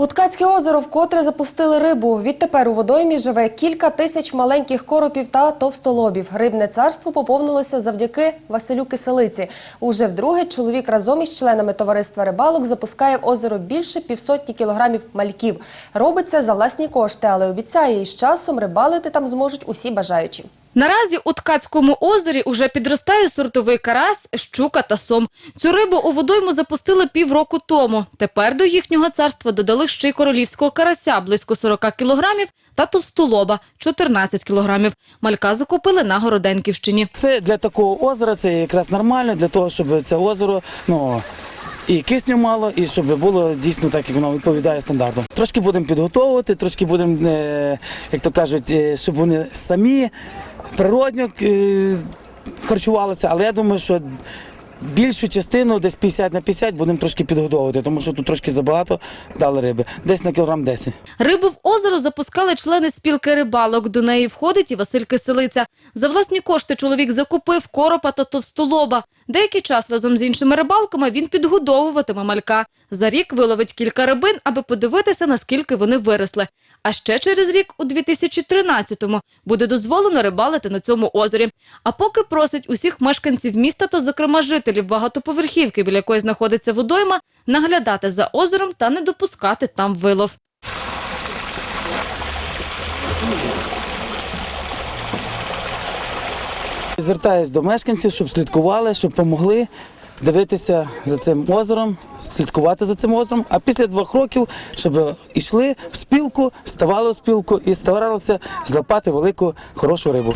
У Ткацьке озеро вкотре запустили рибу. Відтепер у водоймі живе кілька тисяч маленьких коропів та товстолобів. Рибне царство поповнилося завдяки Василю Киселиці. Уже вдруге чоловік разом із членами товариства рибалок запускає в озеро більше півсотні кілограмів мальків. Робить це за власні кошти, але обіцяє, із часом рибалити там зможуть усі бажаючі. Наразі у Ткацькому озері уже підростає сортовий карась, щука та сом. Цю рибу у водойму запустили півроку тому. Тепер до їхнього царства додали ще й королівського карася близько 40 кілограмів та товстолоба 14 кілограмів. Малька закупили на Городенківщині. Це для такого озера це якраз нормально, для того, щоб це озеро ну, і кисню мало, і щоб було дійсно так, як воно відповідає стандартам. Трошки будемо підготовувати, трошки будемо, е, як то кажуть, е, щоб вони самі природньо е, харчувалися, але я думаю, що. Більшу частину, десь 50 на 50, будемо трошки підгодовувати, тому що тут трошки забагато дали риби. Десь на кілограм 10. Рибу в озеро запускали члени спілки рибалок. До неї входить і Василь Киселиця. За власні кошти чоловік закупив коропа та товстолоба. Деякий час разом з іншими рибалками він підгодовуватиме малька. За рік виловить кілька рибин, аби подивитися, наскільки вони виросли. А ще через рік, у 2013-му, буде дозволено рибалити на цьому озері. А поки просить усіх мешканців міста та, зокрема, жителів багатоповерхівки, біля якої знаходиться водойма, наглядати за озером та не допускати там вилов. Звертаюсь до мешканців, щоб слідкували, щоб допомогли дивитися за цим озером, слідкувати за цим озером. А після двох років, щоб йшли в спілку, ставали в спілку і старалися злапати велику хорошу рибу.